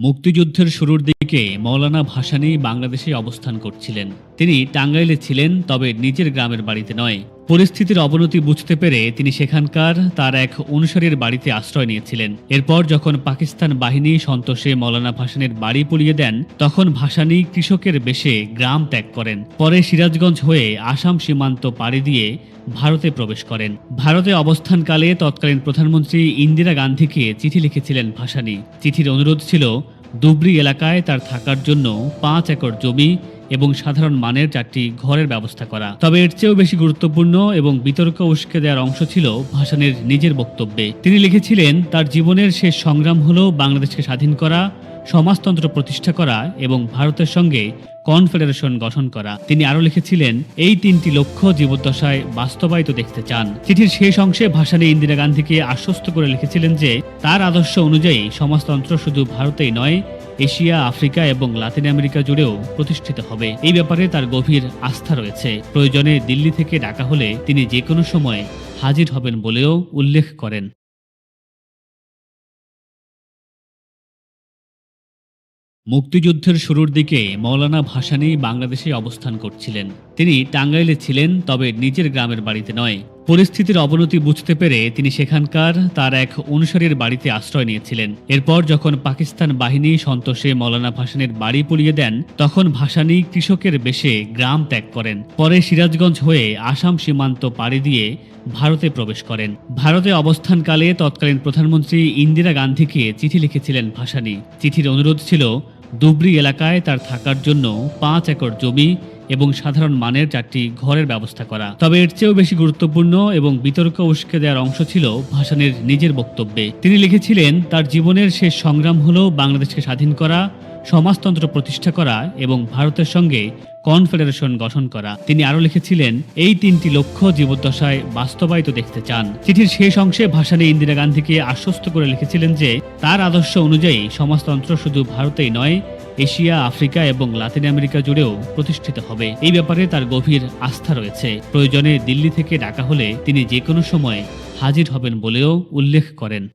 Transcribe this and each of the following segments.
মুক্তিযুদ্ধের শুরুর দিকে মৌলানা ভাসানী বাংলাদেশে অবস্থান করছিলেন। তিনি টাঙ্গাইলে ছিলেন, তবে নিজের গ্রামের বাড়িতে নয়। পরিস্থিতির অবনতি বুঝতে পেরে তিনি সেখানকার তার এক অনুসারীর বাড়িতে আশ্রয় নিয়েছিলেন। এরপর যখন পাকিস্তান বাহিনী সন্তোষে মৌলানা ভাসানের বাড়ি পুড়িয়ে দেন, তখন ভাসানী কৃষকের বেশে গ্রাম ত্যাগ করেন। পরে সিরাজগঞ্জ হয়ে আসাম সীমান্ত পাড়ি দিয়ে ভারতে প্রবেশ করেন। ভারতে অবস্থানকালে তৎকালীন প্রধানমন্ত্রী ইন্দিরা গান্ধীকে চিঠি লিখেছিলেন ভাসানী। চিঠির অনুরোধ ছিল, দুবরি এলাকায় তার থাকার জন্য পাঁচ একর জমি এবং সাধারণ মানের চারটি ঘরের ব্যবস্থা করা। তবে এর চেয়েও বেশি গুরুত্বপূর্ণ এবং বিতর্ক উস্কে দেওয়ার অংশ ছিল ভাসানের নিজের বক্তব্যে। তিনি লিখেছিলেন, তার জীবনের শেষ সংগ্রাম হল বাংলাদেশকে স্বাধীন করা, সমাজতন্ত্র প্রতিষ্ঠা করা এবং ভারতের সঙ্গে কনফেডারেশন গঠন করা। তিনি আরও লিখেছিলেন, এই তিনটি লক্ষ্য জীবদ্দশায় বাস্তবায়িত দেখতে চান। চিঠির শেষ অংশে ভাসানী ইন্দিরা গান্ধীকে আশ্বস্ত করে লিখেছিলেন যে, তার আদর্শ অনুযায়ী সমাজতন্ত্র শুধু ভারতেই নয় এশিয়া, আফ্রিকা এবং লাতিন আমেরিকা জুড়েও প্রতিষ্ঠিত হবে। এই ব্যাপারে তার গভীর আস্থা রয়েছে। প্রয়োজনে দিল্লি থেকে ডাকা হলে তিনি যে কোনো সময় হাজির হবেন বলেও উল্লেখ করেন। মুক্তিযুদ্ধের শুরুর দিকে মৌলানা ভাসানী বাংলাদেশে অবস্থান করছিলেন। তিনি টাঙ্গাইলে ছিলেন, তবে নিজের গ্রামের বাড়িতে নয়। পরিস্থিতির অবনতি বুঝতে পেরে তিনি সেখানকার তার এক অনুসারীর বাড়িতে আশ্রয় নিয়েছিলেন। এরপর যখন পাকিস্তান বাহিনী সন্তোষে মৌলানা ভাসানের বাড়ি পুড়িয়ে দেন, তখন ভাসানী কৃষকের বেশে গ্রাম ত্যাগ করেন। পরে সিরাজগঞ্জ হয়ে আসাম সীমান্ত পাড়ি দিয়ে ভারতে প্রবেশ করেন। ভারতে অবস্থানকালে তৎকালীন প্রধানমন্ত্রী ইন্দিরা গান্ধীকে চিঠি লিখেছিলেন ভাসানী। চিঠির অনুরোধ ছিল, দুবরি এলাকায় তার থাকার জন্য পাঁচ একর জমি এবং সাধারণ মানের চারটি ঘরের ব্যবস্থা করা। তবে এর চেয়েও বেশি গুরুত্বপূর্ণ এবং বিতর্ক উস্কে দেওয়ার অংশ ছিল ভাসানের নিজের বক্তব্যে। তিনি লিখেছিলেন, তার জীবনের শেষ সংগ্রাম হল বাংলাদেশকে স্বাধীন করা, সমাজতন্ত্র প্রতিষ্ঠা করা এবং ভারতের সঙ্গে কনফেডারেশন গঠন করা। তিনি আরও লিখেছিলেন, এই তিনটি লক্ষ্য জীবদ্দশায় বাস্তবায়িত দেখতে চান। চিঠির শেষ অংশে ভাসানী ইন্দিরা গান্ধীকে আশ্বস্ত করে লিখেছিলেন যে, তার আদর্শ অনুযায়ী সমাজতন্ত্র শুধু ভারতেই নয় এশিয়া, আফ্রিকা এবং লাতিন আমেরিকা জুড়েও প্রতিষ্ঠিত হবে। এই ব্যাপারে তার গভীর আস্থা রয়েছে। প্রয়োজনে দিল্লি থেকে ডাকা হলে তিনি যে কোনো সময় হাজির হবেন বলেও উল্লেখ করেন।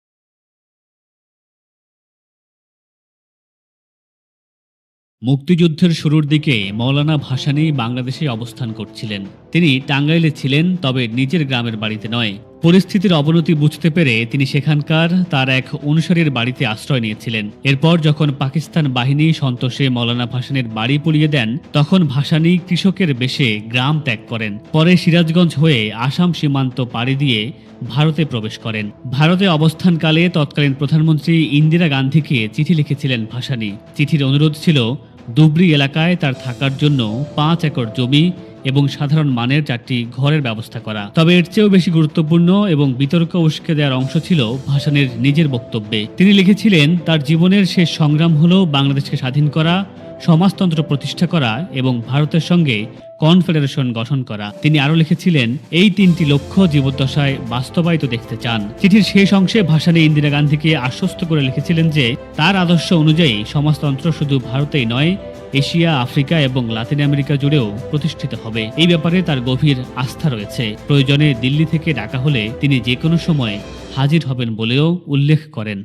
মুক্তিযুদ্ধের শুরুর দিকে মৌলানা ভাসানী বাংলাদেশে অবস্থান করছিলেন। তিনি টাঙ্গাইলে ছিলেন, তবে নিজের গ্রামের বাড়িতে নয়। পরিস্থিতির অবনতি বুঝতে পেরে তিনি সেখানকার তার এক অনুসারীর বাড়িতে আশ্রয় নিয়েছিলেন। এরপর যখন পাকিস্তান বাহিনী সন্তোষে মৌলানা ভাসানের বাড়ি পুড়িয়ে দেন, তখন ভাসানী কৃষকের বেশে গ্রাম ত্যাগ করেন। পরে সিরাজগঞ্জ হয়ে আসাম সীমান্ত পাড়ি দিয়ে ভারতে প্রবেশ করেন। ভারতে অবস্থানকালে তৎকালীন প্রধানমন্ত্রী ইন্দিরা গান্ধীকে চিঠি লিখেছিলেন ভাসানী। চিঠির অনুরোধ ছিল, দুবরি এলাকায় তার থাকার জন্য পাঁচ একর জমি এবং সাধারণ মানের চারটি ঘরের ব্যবস্থা করা। তবে এর চেয়েও বেশি গুরুত্বপূর্ণ এবং বিতর্ক উস্কে দেওয়ার অংশ ছিল ভাসানের নিজের বক্তব্যে। তিনি লিখেছিলেন, তার জীবনের শেষ সংগ্রাম হল বাংলাদেশকে স্বাধীন করা, সমাজতন্ত্র প্রতিষ্ঠা করা এবং ভারতের সঙ্গে কনফেডারেশন গঠন করা। তিনি আরও লিখেছিলেন, এই তিনটি লক্ষ্য জীবদ্দশায় বাস্তবায়িত দেখতে চান। চিঠির শেষ অংশে ভাসানী ইন্দিরা গান্ধীকে আশ্বস্ত করে লিখেছিলেন যে, তার আদর্শ অনুযায়ী সমাজতন্ত্র শুধু ভারতেই নয় এশিয়া, আফ্রিকা এবং লাতিন আমেরিকা জুড়েও প্রতিষ্ঠিত হবে। এই ব্যাপারে তার গভীর আস্থা রয়েছে। প্রয়োজনে দিল্লি থেকে ডাকা হলে তিনি যে কোনো সময় হাজির হবেন বলেও উল্লেখ করেন।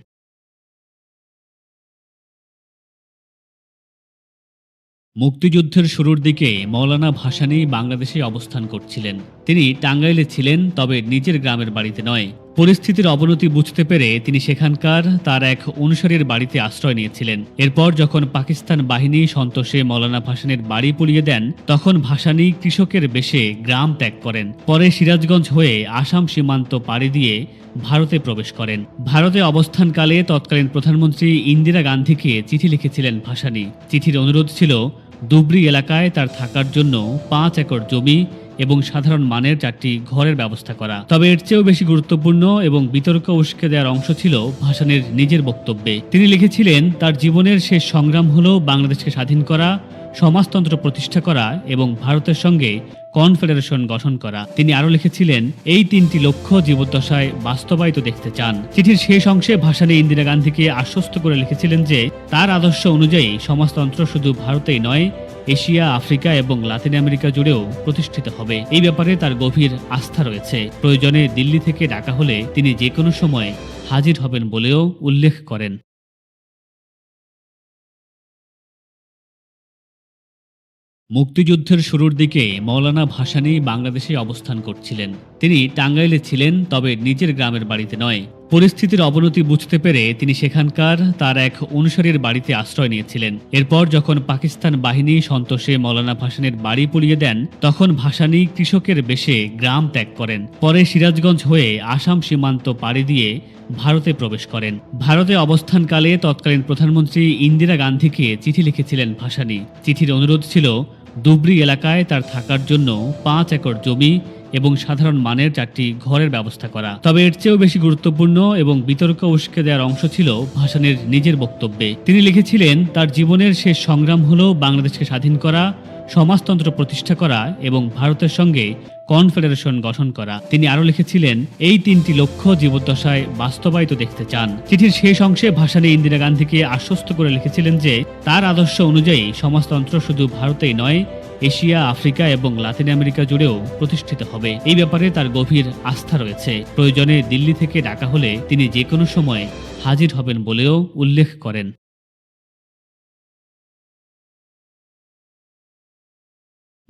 মুক্তিযুদ্ধের শুরুর দিকে মৌলানা ভাসানী বাংলাদেশে অবস্থান করছিলেন। তিনি টাঙ্গাইলে ছিলেন, তবে নিজের গ্রামের বাড়িতে নয়। পরিস্থিতির অবনতি বুঝতে পেরে তিনি সেখানকার তার এক অনুসারীর বাড়িতে আশ্রয় নিয়েছিলেন। এরপর যখন পাকিস্তান বাহিনী সন্তোষে মৌলানা ভাসানের বাড়ি পুড়িয়ে দেন, তখন ভাসানী কৃষকের বেশে গ্রাম ত্যাগ করেন। পরে সিরাজগঞ্জ হয়ে আসাম সীমান্ত পাড়ি দিয়ে ভারতে প্রবেশ করেন। ভারতে অবস্থানকালে তৎকালীন প্রধানমন্ত্রী ইন্দিরা গান্ধীকে চিঠি লিখেছিলেন ভাসানী। চিঠির অনুরোধ ছিল, দুবরি এলাকায় তার থাকার জন্য পাঁচ একর জমি এবং সাধারণ মানের চারটি ঘরের ব্যবস্থা করা। তবে এর চেয়েও বেশি গুরুত্বপূর্ণ এবং বিতর্ক উস্কে দেওয়ার অংশ ছিল ভাসানের নিজের বক্তব্যে। তিনি লিখেছিলেন, তার জীবনের শেষ সংগ্রাম হল বাংলাদেশকে স্বাধীন করা, সমাজতন্ত্র প্রতিষ্ঠা করা এবং ভারতের সঙ্গে কনফেডারেশন গঠন করা। তিনি আরও লিখেছিলেন, এই তিনটি লক্ষ্য জীবদ্দশায় বাস্তবায়িত দেখতে চান। চিঠির শেষ অংশে ভাসানী ইন্দিরা গান্ধীকে আশ্বস্ত করে লিখেছিলেন যে, তার আদর্শ অনুযায়ী সমাজতন্ত্র শুধু ভারতেই নয় এশিয়া, আফ্রিকা এবং লাতিন আমেরিকা জুড়েও প্রতিষ্ঠিত হবে। এই ব্যাপারে তার গভীর আস্থা রয়েছে। প্রয়োজনে দিল্লি থেকে ডাকা হলে তিনি যে কোনো সময় হাজির হবেন বলেও উল্লেখ করেন। মুক্তিযুদ্ধের শুরুর দিকে মৌলানা ভাসানী বাংলাদেশে অবস্থান করছিলেন। তিনি টাঙ্গাইলে ছিলেন, তবে নিজের গ্রামের বাড়িতে নয়। পরিস্থিতির অবনতি বুঝতে পেরে তিনি সেখানকার তার এক অনুসারীর বাড়িতে আশ্রয় নিয়েছিলেন। এরপর যখন পাকিস্তান বাহিনী সন্তোষে মৌলানা ভাসানের বাড়ি পুড়িয়ে দেন, তখন ভাসানী কৃষকের বেশে গ্রাম ত্যাগ করেন। পরে সিরাজগঞ্জ হয়ে আসাম সীমান্ত পাড়ি দিয়ে ভারতে প্রবেশ করেন। ভারতে অবস্থানকালে তৎকালীন প্রধানমন্ত্রী ইন্দিরা গান্ধীকে চিঠি লিখেছিলেন ভাসানী। চিঠির অনুরোধ ছিল, দুবরি এলাকায় তার থাকার জন্য পাঁচ একর জমি এবং সাধারণ মানের চারটি ঘরের ব্যবস্থা করা। তবে এর চেয়েও বেশি গুরুত্বপূর্ণ এবং বিতর্ক উস্কে দেওয়ার অংশ ছিল ভাসানের নিজের বক্তব্যে। তিনি লিখেছিলেন, তার জীবনের শেষ সংগ্রাম হল বাংলাদেশকে স্বাধীন করা, সমাজতন্ত্র প্রতিষ্ঠা করা এবং ভারতের সঙ্গে কনফেডারেশন গঠন করা। তিনি আরও লিখেছিলেন, এই তিনটি লক্ষ্য জীবদ্দশায় বাস্তবায়িত দেখতে চান। চিঠির শেষ অংশে ভাসানে ইন্দিরা গান্ধীকে আশ্বস্ত করে লিখেছিলেন যে, তার আদর্শ অনুযায়ী সমাজতন্ত্র শুধু ভারতেই নয় এশিয়া, আফ্রিকা এবং লাতিন আমেরিকা জুড়েও প্রতিষ্ঠিত হবে। এই ব্যাপারে তার গভীর আস্থা রয়েছে। প্রয়োজনে দিল্লি থেকে ডাকা হলে তিনি যে কোনো সময় হাজির হবেন বলেও উল্লেখ করেন।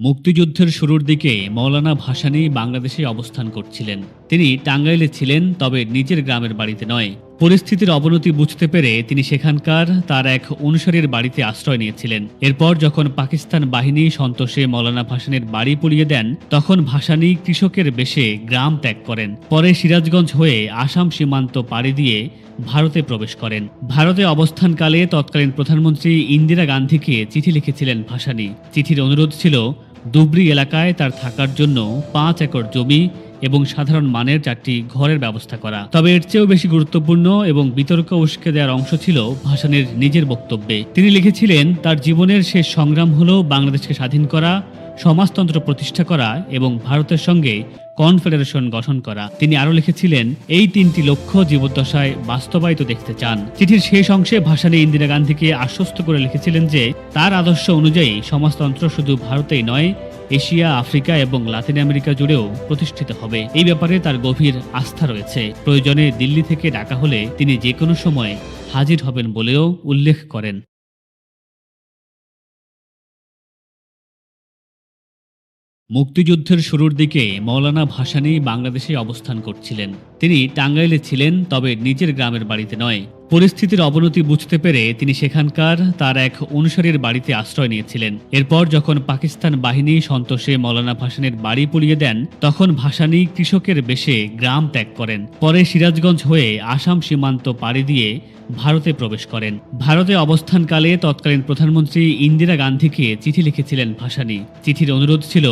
মুক্তিযুদ্ধের শুরুর দিকে মৌলানা ভাসানী বাংলাদেশে অবস্থান করছিলেন। তিনি টাঙ্গাইলে ছিলেন, তবে নিজের গ্রামের বাড়িতে নয়। পরিস্থিতির অবনতি বুঝতে পেরে তিনি সেখানকার তার এক অনুসারীর বাড়িতে আশ্রয় নিয়েছিলেন। এরপর যখন পাকিস্তান বাহিনী সন্তোষে মৌলানা ভাসানের বাড়ি পুড়িয়ে দেন, তখন ভাসানী কৃষকের বেশে গ্রাম ত্যাগ করেন। পরে সিরাজগঞ্জ হয়ে আসাম সীমান্ত পাড়ি দিয়ে ভারতে প্রবেশ করেন। ভারতে অবস্থানকালে তৎকালীন প্রধানমন্ত্রী ইন্দিরা গান্ধীকে চিঠি লিখেছিলেন ভাসানী। চিঠির অনুরোধ ছিল, দুবরি এলাকায় তার থাকার জন্য পাঁচ একর জমি এবং সাধারণ মানের চারটি ঘরের ব্যবস্থা করা। তবে এর চেয়েও বেশি গুরুত্বপূর্ণ এবং বিতর্ক উস্কে দেওয়ার অংশ ছিল ভাসানের নিজের বক্তব্যে। তিনি লিখেছিলেন, তার জীবনের শেষ সংগ্রাম হল বাংলাদেশকে স্বাধীন করা, সমাজতন্ত্র প্রতিষ্ঠা করা এবং ভারতের সঙ্গে কনফেডারেশন গঠন করা। তিনি আরও লিখেছিলেন, এই তিনটি লক্ষ্য জীবদ্দশায় বাস্তবায়িত দেখতে চান। চিঠির শেষ অংশে ভাসানে ইন্দিরা গান্ধীকে আশ্বস্ত করে লিখেছিলেন যে, তার আদর্শ অনুযায়ী সমাজতন্ত্র শুধু ভারতেই নয় এশিয়া, আফ্রিকা এবং লাতিন আমেরিকা জুড়েও প্রতিষ্ঠিত হবে। এই ব্যাপারে তার গভীর আস্থা রয়েছে। প্রয়োজনে দিল্লি থেকে ডাকা হলে তিনি যে কোনো সময় হাজির হবেন বলেও উল্লেখ করেন। মুক্তিযুদ্ধের শুরুর দিকে মৌলানা ভাসানী বাংলাদেশে অবস্থান করছিলেন। তিনি টাঙ্গাইলে ছিলেন, তবে নিজের গ্রামের বাড়িতে নয়। পরিস্থিতির অবনতি বুঝতে পেরে তিনি সেখানকার তার এক অনুসারীর বাড়িতে আশ্রয় নিয়েছিলেন। এরপর যখন পাকিস্তান বাহিনী সন্তোষে মৌলানা ভাসানের বাড়ি পুড়িয়ে দেন, তখন ভাসানী কৃষকের বেশে গ্রাম ত্যাগ করেন। পরে সিরাজগঞ্জ হয়ে আসাম সীমান্ত পাড়ি দিয়ে ভারতে প্রবেশ করেন। ভারতে অবস্থানকালে তৎকালীন প্রধানমন্ত্রী ইন্দিরা গান্ধীকে চিঠি লিখেছিলেন ভাসানী। চিঠির অনুরোধ ছিল,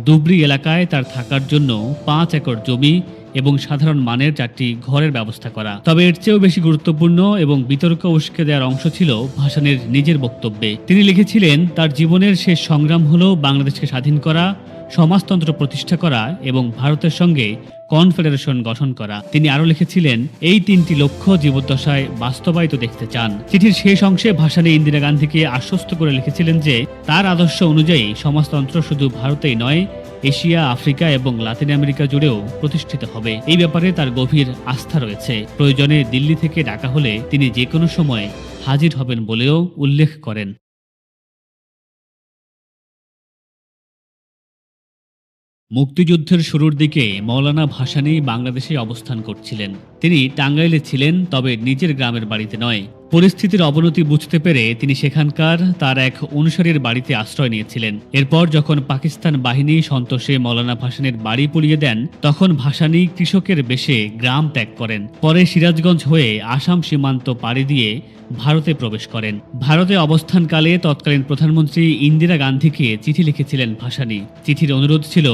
দুবরি এলাকায় তার থাকার জন্য পাঁচ একর জমি এবং সাধারণ মানের চারটি ঘরের ব্যবস্থা করা। তবে এর চেয়েও বেশি গুরুত্বপূর্ণ এবং বিতর্ক উস্কে দেওয়ার অংশ ছিল ভাসানের নিজের বক্তব্যে। তিনি লিখেছিলেন, তার জীবনের শেষ সংগ্রাম হল বাংলাদেশকে স্বাধীন করা, সমাজতন্ত্র প্রতিষ্ঠা করা এবং ভারতের সঙ্গে কনফেডারেশন গঠন করা। তিনি আরও লিখেছিলেন, এই তিনটি লক্ষ্য জীবদ্দশায় বাস্তবায়িত দেখতে চান। চিঠির শেষ অংশে ভাসানে ইন্দিরা গান্ধীকে আশ্বস্ত করে লিখেছিলেন যে, তার আদর্শ অনুযায়ী সমাজতন্ত্র শুধু ভারতেই নয় এশিয়া, আফ্রিকা এবং লাতিন আমেরিকা জুড়েও প্রতিষ্ঠিত হবে। এই ব্যাপারে তার গভীর আস্থা রয়েছে। প্রয়োজনে দিল্লি থেকে ডাকা হলে তিনি যে কোনো সময় হাজির হবেন বলেও উল্লেখ করেন। মুক্তিযুদ্ধের শুরুর দিকে মৌলানা ভাসানী বাংলাদেশে অবস্থান করছিলেন। তিনি টাঙ্গাইলে ছিলেন, তবে নিজের গ্রামের বাড়িতে নয়। পরিস্থিতির অবনতি বুঝতে পেরে তিনি সেখানকার তার এক অনুসারীর বাড়িতে আশ্রয় নিয়েছিলেন। এরপর যখন পাকিস্তান বাহিনী সন্তোষে মৌলানা ভাসানের বাড়ি পুড়িয়ে দেন, তখন ভাসানী কৃষকের বেশে গ্রাম ত্যাগ করেন। পরে সিরাজগঞ্জ হয়ে আসাম সীমান্ত পাড়ি দিয়ে ভারতে প্রবেশ করেন। ভারতে অবস্থানকালে তৎকালীন প্রধানমন্ত্রী ইন্দিরা গান্ধীকে চিঠি লিখেছিলেন ভাসানী। চিঠির অনুরোধ ছিল,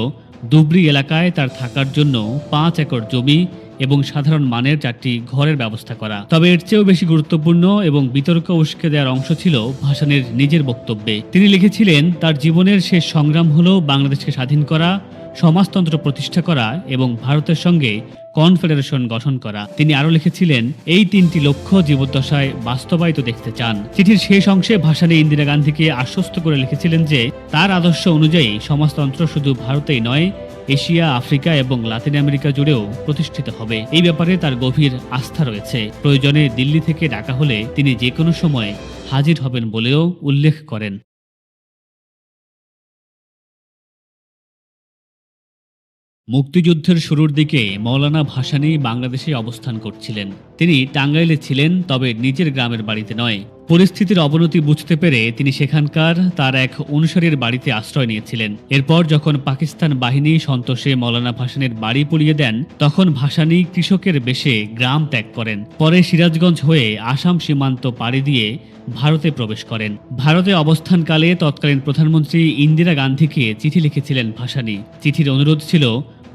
দুবরি এলাকায় তার থাকার জন্য পাঁচ একর জমি এবং সাধারণ মানের চারটি ঘরের ব্যবস্থা করা। তবে এর চেয়েও বেশি গুরুত্বপূর্ণ এবং বিতর্ক উস্কে দেওয়ার অংশ ছিল ভাসানের নিজের বক্তব্যে। তিনি লিখেছিলেন, তার জীবনের শেষ সংগ্রাম হল বাংলাদেশকে স্বাধীন করা, সমাজতন্ত্র প্রতিষ্ঠা করা এবং ভারতের সঙ্গে কনফেডারেশন গঠন করা। তিনি আরও লিখেছিলেন, এই তিনটি লক্ষ্য জীবদ্দশায় বাস্তবায়িত দেখতে চান। চিঠির শেষ অংশে ভাসানে ইন্দিরা গান্ধীকে আশ্বস্ত করে লিখেছিলেন যে, তার আদর্শ অনুযায়ী সমাজতন্ত্র শুধু ভারতেই নয় এশিয়া, আফ্রিকা এবং লাতিন আমেরিকা জুড়েও প্রতিষ্ঠিত হবে। এই ব্যাপারে তার গভীর আস্থা রয়েছে। প্রয়োজনে দিল্লি থেকে ডাকা হলে তিনি যে কোনো সময় হাজির হবেন বলেও উল্লেখ করেন। মুক্তিযুদ্ধের শুরুর দিকে মৌলানা ভাসানী বাংলাদেশে অবস্থান করছিলেন। তিনি টাঙ্গাইলে ছিলেন, তবে নিজের গ্রামের বাড়িতে নয়। পরিস্থিতির অবনতি বুঝতে পেরে তিনি সেখানকার তার এক অনুসারীর বাড়িতে আশ্রয় নিয়েছিলেন। এরপর যখন পাকিস্তান বাহিনী সন্তোষে মৌলানা ভাসানের বাড়ি পুড়িয়ে দেন, তখন ভাসানী কৃষকের বেশে গ্রাম ত্যাগ করেন। পরে সিরাজগঞ্জ হয়ে আসাম সীমান্ত পাড়ি দিয়ে ভারতে প্রবেশ করেন। ভারতে অবস্থানকালে তৎকালীন প্রধানমন্ত্রী ইন্দিরা গান্ধীকে চিঠি লিখেছিলেন ভাসানী। চিঠির অনুরোধ ছিল,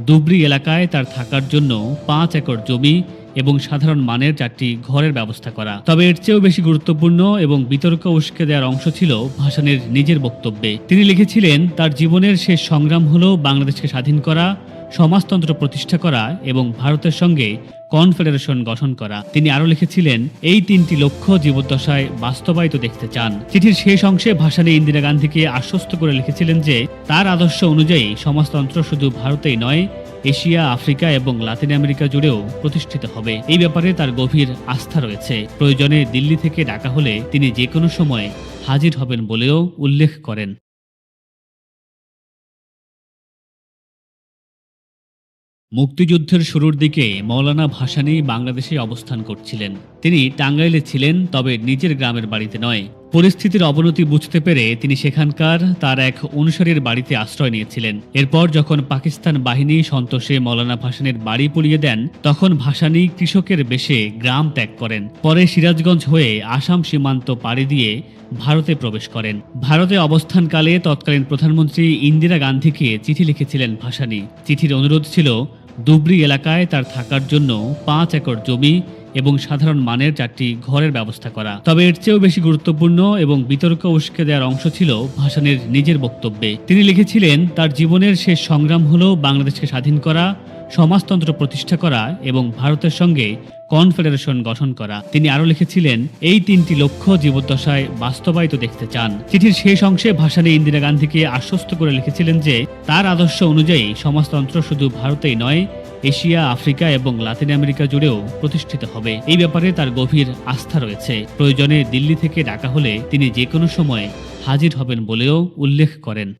দুবরি এলাকায় তার থাকার জন্য পাঁচ একর জমি এবং সাধারণ মানের চারটি ঘরের ব্যবস্থা করা। তবে এর চেয়েও বেশি গুরুত্বপূর্ণ এবং বিতর্ক উস্কে দেওয়ার অংশ ছিল ভাসানের নিজের বক্তব্যে। তিনি লিখেছিলেন, তার জীবনের শেষ সংগ্রাম হল বাংলাদেশকে স্বাধীন করা, সমাজতন্ত্র প্রতিষ্ঠা করা এবং ভারতের সঙ্গে কনফেডারেশন গঠন করা। তিনি আরও লিখেছিলেন, এই তিনটি লক্ষ্য জীবদ্দশায় বাস্তবায়িত দেখতে চান। চিঠির শেষ অংশে ভাসানে ইন্দিরা গান্ধীকে আশ্বস্ত করে লিখেছিলেন যে, তার আদর্শ অনুযায়ী সমাজতন্ত্র শুধু ভারতেই নয় এশিয়া, আফ্রিকা এবং লাতিন আমেরিকা জুড়েও প্রতিষ্ঠিত হবে। এই ব্যাপারে তার গভীর আস্থা রয়েছে। প্রয়োজনে দিল্লি থেকে ডাকা হলে তিনি যে কোনো সময় হাজির হবেন বলেও উল্লেখ করেন। মুক্তিযুদ্ধের শুরুর দিকে মৌলানা ভাসানী বাংলাদেশে অবস্থান করছিলেন। তিনি টাঙ্গাইলে ছিলেন, তবে নিজের গ্রামের বাড়িতে নয়। পরিস্থিতির অবনতি বুঝতে পেরে তিনি সেখানকার তার এক অনুসারীর বাড়িতে আশ্রয় নিয়েছিলেন। এরপর যখন পাকিস্তান বাহিনী সন্তোষে মৌলানা ভাসানের বাড়ি পুড়িয়ে দেন, তখন ভাসানী কৃষকের বেশে গ্রাম ত্যাগ করেন। পরে সিরাজগঞ্জ হয়ে আসাম সীমান্ত পাড়ি দিয়ে ভারতে প্রবেশ করেন। ভারতে অবস্থানকালে তৎকালীন প্রধানমন্ত্রী ইন্দিরা গান্ধীকে চিঠি লিখেছিলেন ভাসানী। চিঠির অনুরোধ ছিল, দুবরি এলাকায় তার থাকার জন্য পাঁচ একর জমি এবং সাধারণ মানের চারটি ঘরের ব্যবস্থা করা। তবে এর চেয়েও বেশি গুরুত্বপূর্ণ এবং বিতর্ক উস্কে দেওয়ার অংশ ছিল ভাসানের নিজের বক্তব্যে। তিনি লিখেছিলেন, তার জীবনের শেষ সংগ্রাম হল বাংলাদেশকে স্বাধীন করা, সমাজতন্ত্র প্রতিষ্ঠা করা এবং ভারতের সঙ্গে কনফেডারেশন গঠন করা। তিনি আরও লিখেছিলেন, এই তিনটি লক্ষ্য জীবদ্দশায় বাস্তবায়িত দেখতে চান। চিঠির শেষ অংশে ভাসানে ইন্দিরা গান্ধীকে আশ্বস্ত করে লিখেছিলেন যে, তার আদর্শ অনুযায়ী সমাজতন্ত্র শুধু ভারতেই নয় এশিয়া, আফ্রিকা এবং লাতিন আমেরিকা জুড়েও প্রতিষ্ঠিত হবে। এই ব্যাপারে তার গভীর আস্থা রয়েছে। প্রয়োজনে দিল্লি থেকে ডাকা হলে তিনি যে কোনো সময় হাজির হবেন বলেও উল্লেখ করেন।